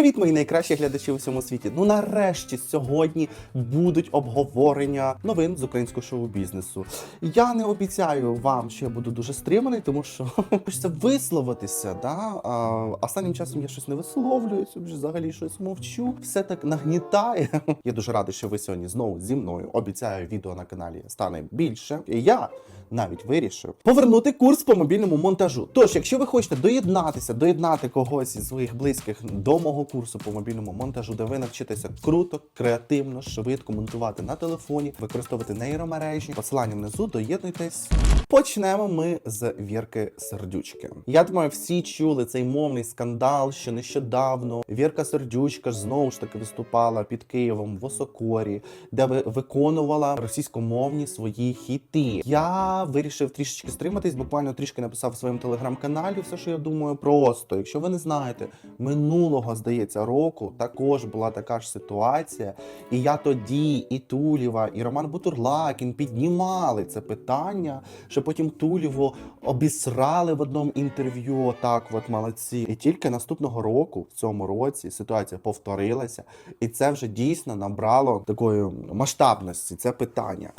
Привіт, мої найкращі глядачі у всьому світі. Ну нарешті сьогодні будуть обговорення новин з українського шоу-бізнесу. Я не обіцяю вам, що я буду дуже стриманий, тому що хочеться висловитися. Да? А, останнім часом я щось не висловлююся, взагалі щось мовчу. Все так нагнітає. Я дуже радий, що ви сьогодні знову зі мною. Обіцяю, відео на каналі стане більше. І я навіть вирішив повернути курс по мобільному монтажу. Тож, якщо ви хочете доєднатися, доєднати когось із своїх близьких до мого курсу по мобільному монтажу, де ви навчитеся круто, креативно, швидко монтувати на телефоні, використовувати нейромережі, посилання внизу, доєднуйтесь. Почнемо ми з Вірки Сердючки. Я думаю, всі чули цей мовний скандал, що нещодавно Вірка Сердючка знову ж таки виступала під Києвом в Осокорі, де ви виконувала російськомовні свої хіти. Я вирішив трішечки стриматись, буквально трішки написав в своєму телеграм-каналі все, що я думаю. Просто, якщо ви не знаєте, минулого здається року також була така ж ситуація, і я тоді, і Тулєва, і Роман Бутурлакін піднімали це питання, що потім Тулєво обісрали в одному інтерв'ю. Отак, от молодці. І тільки наступного року, в цьому році, ситуація повторилася, і це вже дійсно набрало такої масштабності. Це питання.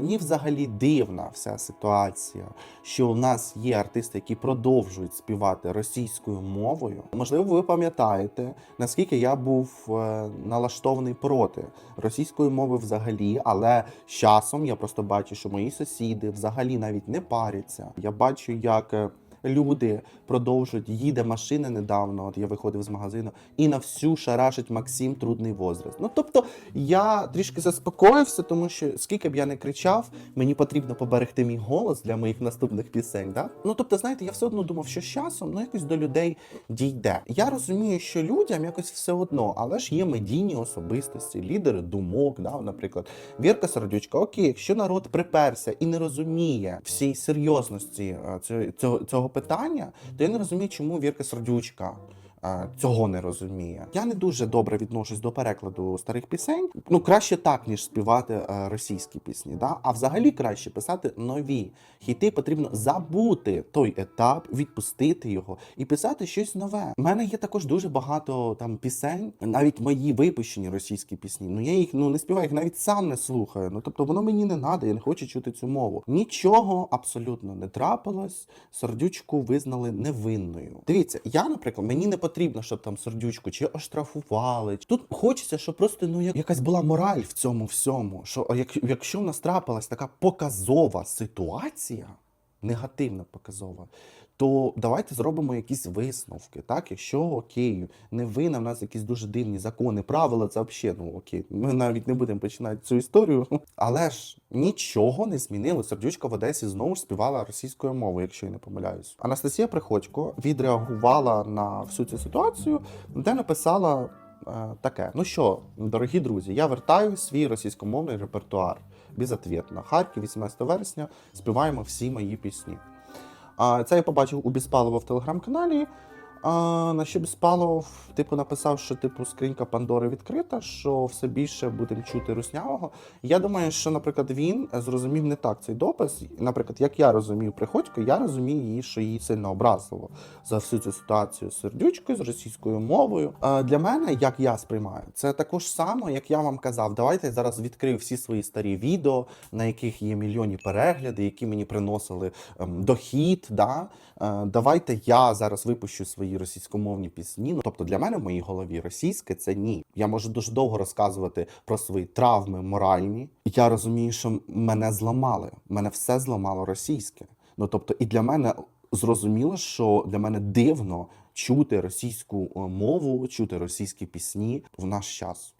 Мені взагалі дивна вся ситуація, що у нас є артисти, які продовжують співати російською мовою. Можливо, ви пам'ятаєте, наскільки я був е, налаштований проти російської мови взагалі, але з часом я просто бачу, що мої сусіди взагалі навіть не паряться. Я бачу, як. Люди продовжують, їде машина недавно. От я виходив з магазину, і на всю шарашить Максим трудний возраст. Ну тобто я трішки заспокоївся, тому що скільки б я не кричав, мені потрібно поберегти мій голос для моїх наступних пісень. Да? Ну тобто, знаєте, я все одно думав, що з часом ну якось до людей дійде. Я розумію, що людям якось все одно, але ж є медійні особистості, лідери думок, да, наприклад, Вірка Сердючка. Окей, якщо народ приперся і не розуміє всієї серйозності е, цього, цього питання, то я не розумію, чому Вірка Сердючка. Е, Цього не розуміє. Я не дуже добре відношусь до перекладу старих пісень. Ну краще так, ніж співати е, російські пісні. Да? А взагалі краще писати нові хіти. Потрібно забути той етап, відпустити його і писати щось нове. У мене є також дуже багато там пісень, навіть мої випущені російські пісні. Ну я їх ну не співаю, їх навіть сам не слухаю. Ну тобто воно мені не надо, я не хочу чути цю мову. Нічого абсолютно не трапилось. Сердючку визнали невинною. Дивіться, я, наприклад, мені не потрібно, щоб там сердючку чи оштрафували. Тут хочеться, щоб просто ну як якась була мораль в цьому всьому. Що як, якщо в нас трапилась така показова ситуація, негативна показова. То давайте зробимо якісь висновки. Так, якщо окей, не винна, в нас якісь дуже дивні закони, правила це взагалі, ну окей, ми навіть не будемо починати цю історію. Але ж нічого не змінило. Сердючка в Одесі знову ж співала російською мовою, якщо я не помиляюсь. Анастасія Приходько відреагувала на всю цю ситуацію, де написала е, таке: ну що, дорогі друзі, я вертаю свій російськомовний репертуар. Безответно. Харків, 18 вересня, співаємо всі мої пісні. А це я побачив у Біспалова в телеграм-каналі. А, на що Біспалов, типу, написав, що типу скринька Пандори відкрита, що все більше будемо чути руснявого. Я думаю, що, наприклад, він зрозумів не так цей допис. Наприклад, як я розумів приходько, я розумію її, що її сильно образило за всю цю ситуацію з сердючкою, з російською мовою. А для мене, як я сприймаю, це також само, як я вам казав. Давайте я зараз відкрию всі свої старі відео, на яких є мільйонні перегляди, які мені приносили ем, дохід. Да? Е, давайте я зараз випущу свої російськомовні пісні. Ну, тобто для мене в моїй голові російське це ні. Я можу дуже довго розказувати про свої травми моральні. Я розумію, що мене зламали. Мене все зламало російське. Ну тобто, і для мене зрозуміло, що для мене дивно чути російську е, мову, чути російські пісні в наш час.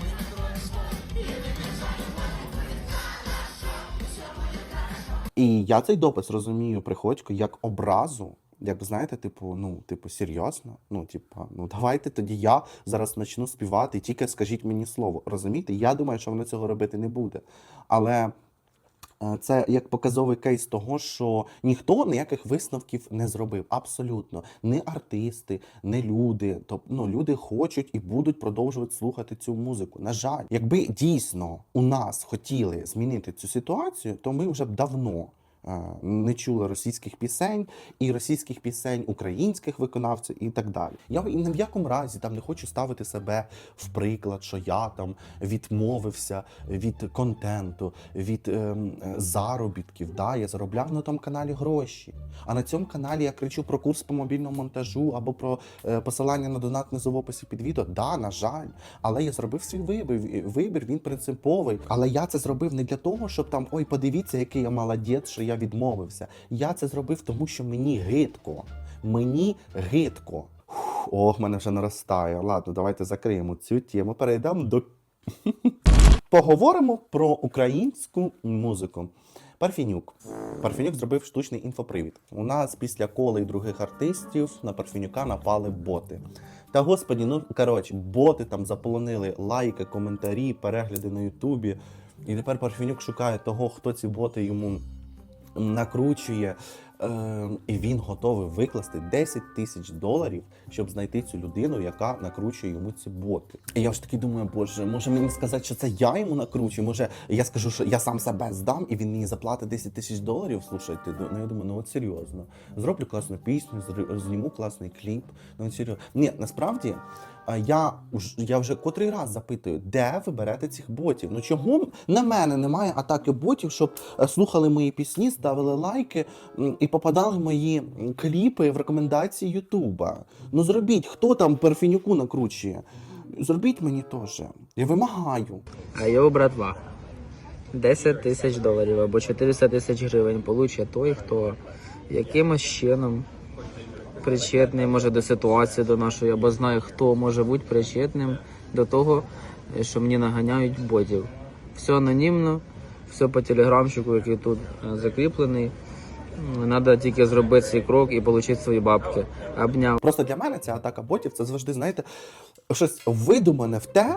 І я цей допис розумію приходько як образу. Як знаєте, типу, ну, типу, серйозно? Ну, типу, ну давайте тоді я зараз почну співати, тільки скажіть мені слово. Розумієте? Я думаю, що вона цього робити не буде. Але Е, Це як показовий кейс того, що ніхто ніяких висновків не зробив. Абсолютно. Не артисти, не люди. Тобто ну, люди хочуть і будуть продовжувати слухати цю музику. На жаль, якби дійсно у нас хотіли змінити цю ситуацію, то ми вже б давно. Е, Не чули російських пісень і російських пісень українських виконавців і так далі. Я ні в якому разі там не хочу ставити себе в приклад, що я там відмовився від контенту, від ем, заробітків. Да, я заробляв на тому каналі гроші. А на цьому каналі я кричу про курс по мобільному монтажу або про е, посилання на донат внизу в описі під відео. Да, на жаль, але я зробив свій вибір. Вибір він принциповий. Але я це зробив не для того, щоб там ой, подивіться, який я молодець, що я відмовився. Я це зробив, тому що мені гидко. Мені гидко. Фух, Ох, мене вже наростає. Ладно, давайте закриємо цю тему. Перейдемо до Поговоримо про українську музику. Парфінюк. Парфінюк зробив штучний інфопривід. У нас після коли других артистів на Парфінюка напали боти. Та господі, ну коротше, боти там заполонили лайки, коментарі, перегляди на Ютубі. І тепер Парфінюк шукає того, хто ці боти йому накручує. Е, і він готовий викласти 10 тисяч доларів, щоб знайти цю людину, яка накручує йому ці боти. І я ж таки думаю, боже, може мені сказати, що це я йому накручую? Може, я скажу, що я сам себе здам, і він мені заплатить 10 тисяч доларів. Слушайте, ну я думаю, ну от серйозно. Зроблю класну пісню, зніму класний кліп. Ну от серйозно. Ні, насправді. Я, я вже котрий раз запитую, де ви берете цих ботів? Ну чого на мене немає атаки ботів, щоб е, слухали мої пісні, ставили лайки і попадали мої кліпи в рекомендації Ютуба. Ну зробіть, хто там перфінюку накручує? Зробіть мені теж. Я вимагаю. А його братва 10 тисяч доларів або 400 тисяч гривень получить той, хто якимось чином причетний може до ситуації до нашої, або знає, хто може бути причетним до того, що мені наганяють ботів. Все анонімно, все по телеграмчику, який тут е, закріплений. Треба тільки зробити цей крок і отримати свої бабки. Обняв. Просто для мене ця атака ботів це завжди, знаєте, щось видумане в те,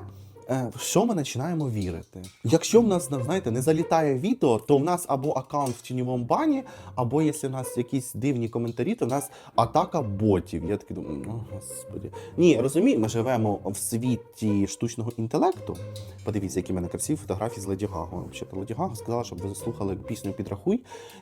в що ми починаємо вірити. Якщо в нас, ну, знаєте, не залітає відео, то в нас або аккаунт в тіньовому бані, або якщо в нас якісь дивні коментарі, то в нас атака ботів. Я такий думаю, о, господи. Ні, розумію, ми живемо в світі штучного інтелекту. Подивіться, які в мене красиві фотографії з Леді Гагою. Взагалі, Леді Гага сказала, щоб ви слухали пісню Підрахуй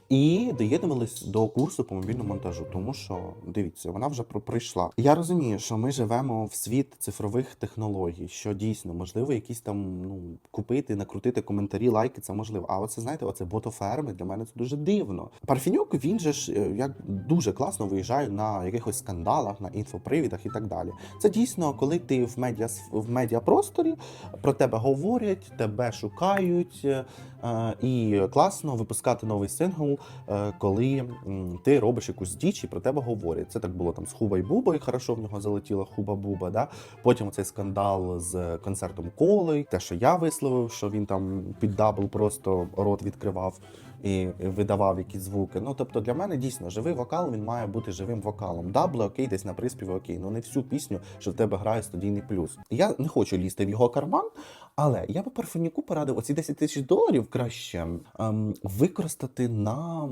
і доєднувались до курсу по мобільному монтажу, тому що дивіться, вона вже про- прийшла. Я розумію, що ми живемо в світ цифрових технологій, що дійсно можливо якісь там ну купити, накрутити коментарі, лайки, це можливо. А оце знаєте, оце ботоферми для мене це дуже дивно. Парфінюк він же ж е, як дуже класно виїжджає на якихось скандалах, на інфопривідах і так далі. Це дійсно, коли ти в медіа в медіапросторі про тебе говорять, тебе шукають, е, і класно випускати новий сингл, е, коли ти робиш якусь діч і про тебе говорять. Це так було там з Хуба і Буба, і хорошо в нього залетіла Хуба Буба. Да? Потім цей скандал з концертом Коли, те, що я висловив, що він там під дабл просто рот відкривав і видавав якісь звуки. Ну тобто для мене дійсно живий вокал він має бути живим вокалом. Дабли окей, десь на приспіві окей, ну не всю пісню, що в тебе грає студійний плюс. Я не хочу лізти в його карман, але я би парфюніку порадив оці 10 тисяч доларів краще ем, використати на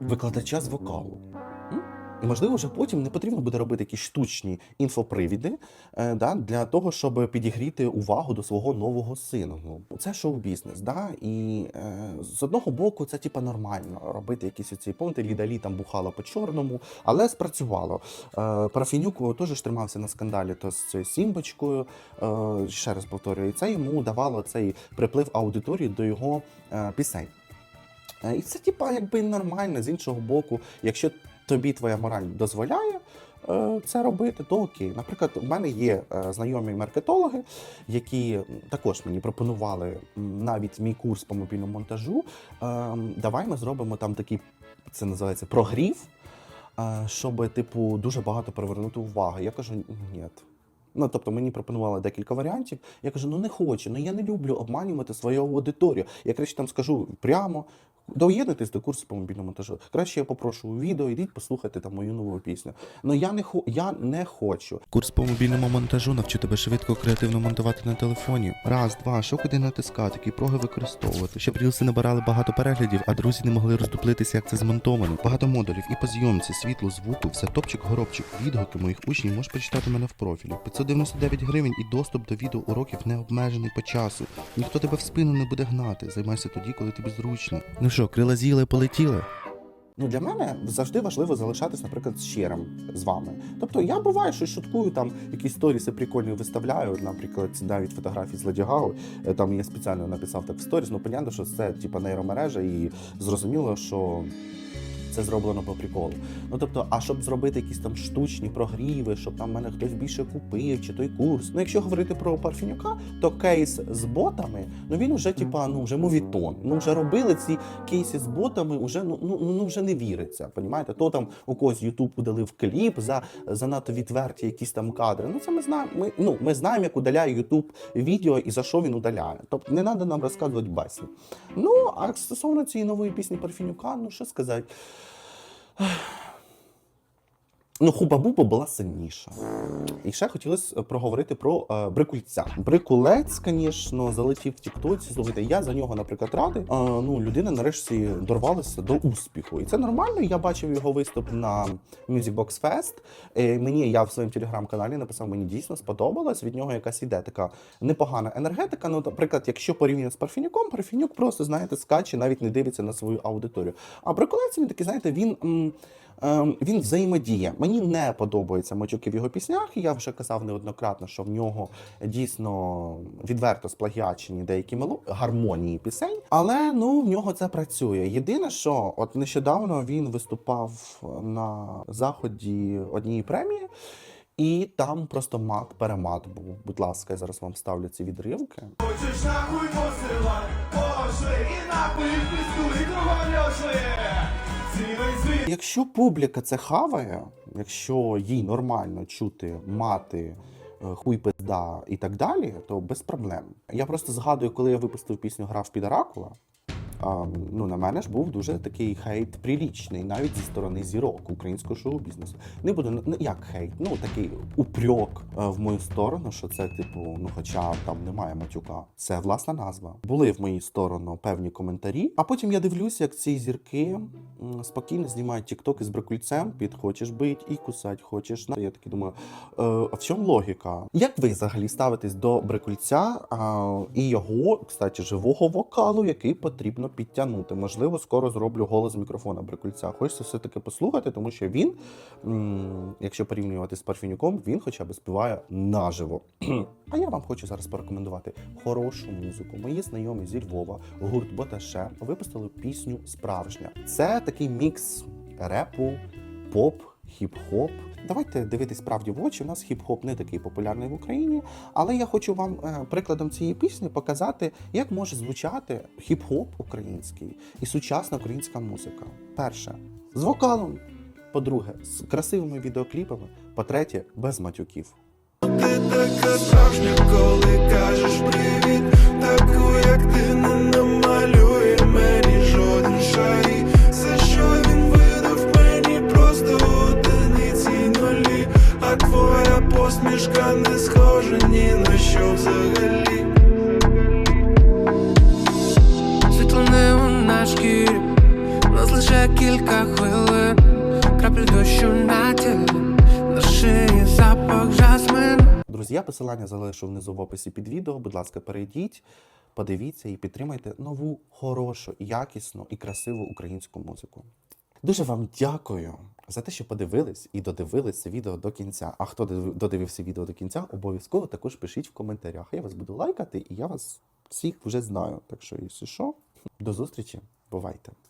викладача з вокалу. І можливо, вже потім не потрібно буде робити якісь штучні інфопривіди е, да, для того, щоб підігріти увагу до свого нового синглу. Це шоу-бізнес, да? і е, з одного боку, це типа нормально робити якісь оці понти. Лідалі там бухала по чорному, але спрацювало. Е, Парафінюк теж тримався на скандалі то з цією сімбочкою. Е, ще раз повторюю, і це йому давало цей приплив аудиторії до його е, пісень. Е, І це, типа, якби нормально з іншого боку, якщо тобі твоя мораль дозволяє е, це робити, то окей. Наприклад, у мене є е, знайомі маркетологи, які також мені пропонували навіть мій курс по мобільному монтажу. Е, Давай ми зробимо там такий, це називається прогрів, щоб, типу, дуже багато привернути уваги. Я кажу, ні. Ну, тобто мені пропонували декілька варіантів. Я кажу, ну не хочу, ну я не люблю обманювати свою аудиторію. Я краще там скажу прямо, доєднуйтесь до курсу по мобільному монтажу. Краще я попрошу у відео, йдіть послухайте там мою нову пісню. Ну я не хо я не хочу. Курс по мобільному монтажу навчить тебе швидко креативно монтувати на телефоні. Раз, два, що куди натискати, які проги використовувати. Щоб рілси набирали багато переглядів, а друзі не могли роздуплитися, як це змонтовано. Багато модулів і по зйомці, світлу, звуку, все топчик, горобчик. Відгуки моїх учнів можеш прочитати в мене в профілі. 599 гривень і доступ до відео уроків не обмежений по часу. Ніхто тебе в спину не буде гнати. Займайся тоді, коли тобі зручно. Ну що, крила з'їли, полетіли? Ну для мене завжди важливо залишатись, наприклад, щирим з вами. Тобто я буваю, що шуткую, там якісь сторіси прикольні виставляю. Наприклад, навіть фотографії з Леді Е, Там я спеціально написав так в сторіс. Ну, понятно, що це типа нейромережа, і зрозуміло, що. Це зроблено по приколу. Ну тобто, а щоб зробити якісь там штучні прогріви, щоб там мене хтось більше купив, чи той курс. Ну, якщо говорити про Парфінюка, то кейс з ботами, ну він вже типа, ну вже мовітон. Ну вже робили ці кейси з ботами, уже ну ну, ну вже не віриться. Понімаєте? То там у когось Ютуб удалив кліп за занадто відверті якісь там кадри. Ну це ми знаємо. Ми ну ми знаємо, як удаляє Ютуб відео і за що він удаляє. Тобто не треба нам розказувати басні. Ну а стосовно цієї нової пісні Парфінюка, ну що сказати. 하... Ну, хуба-буба була сильніша. І ще хотілося проговорити про е, брикульця. Брикулець, звісно, залетів в Тіктоці. Слухайте, я за нього, наприклад, радий. Е, ну, людина нарешті дорвалася до успіху. І це нормально. Я бачив його виступ на Music Box Fest. Е, мені я в своєму телеграм-каналі написав, мені дійсно сподобалось. Від нього якась іде така непогана енергетика. Ну, наприклад, якщо порівняно з Парфінюком, Парфінюк просто, знаєте, скаче, навіть не дивиться на свою аудиторію. А брикулець він такий, знаєте, він. м, він взаємодіє. Мені не подобаються матюки в його піснях. Я вже казав неоднократно, що в нього дійсно відверто сплагіачені деякі мело... гармонії пісень. Але ну в нього це працює. Єдине, що от нещодавно він виступав на заході однієї премії. І там просто мат перемат був. Будь ласка, я зараз вам ставлю ці відривки. Хочеш нахуй посилай, пошли і напий пізду і кругом льошли. Якщо публіка це хаває, якщо їй нормально чути мати. е, Хуй пизда і так далі, то без проблем. Я просто згадую, коли я випустив пісню Грав під Оракула. А, ну, на мене ж був дуже такий хейт прилічний, навіть зі сторони зірок українського шоу-бізнесу. Не буду ну, як хейт, ну такий упрьок е, в мою сторону, що це, типу, ну хоча там немає матюка. Це власна назва. Були в мою сторону певні коментарі, а потім я дивлюся, як ці зірки спокійно знімають тіктоки з бракульцем під хочеш бить і кусать, хочеш. Я такий думаю, е, а в чому логіка? Як ви взагалі ставитесь до бракульця а, і його, кстати, живого вокалу, який потрібно підтягнути? Можливо, скоро зроблю голос мікрофона бракульця. Хочеться все-таки послухати, тому що він, якщо порівнювати з Парфінюком, він хоча б співає наживо. А я вам хочу зараз порекомендувати хорошу музику. Мої знайомі зі Львова, гурт Боташе, випустили пісню Справжня. Це такий мікс репу, поп, хіп-хоп. Давайте дивитись правді в очі. У нас хіп-хоп не такий популярний в Україні, але я хочу вам е, прикладом цієї пісні показати, як може звучати хіп-хоп український і сучасна українська музика. Перше з вокалом. По-друге, з красивими відеокліпами. По-третє, без матюків. Ти така справжня, взагалі. Світло не на шкірі, нас лише кілька хвилин, краплі дощу на тілі, на шиї запах жасмину. Друзі, посилання залишу внизу в описі під відео. Будь ласка, перейдіть, подивіться і підтримайте нову, хорошу, якісну і красиву українську музику. Дуже вам дякую за те, що подивились і додивились це відео до кінця. А хто додивився відео до кінця, обов'язково також пишіть в коментарях. Я вас буду лайкати, і я вас всіх вже знаю. Так що, якщо що, до зустрічі, бувайте!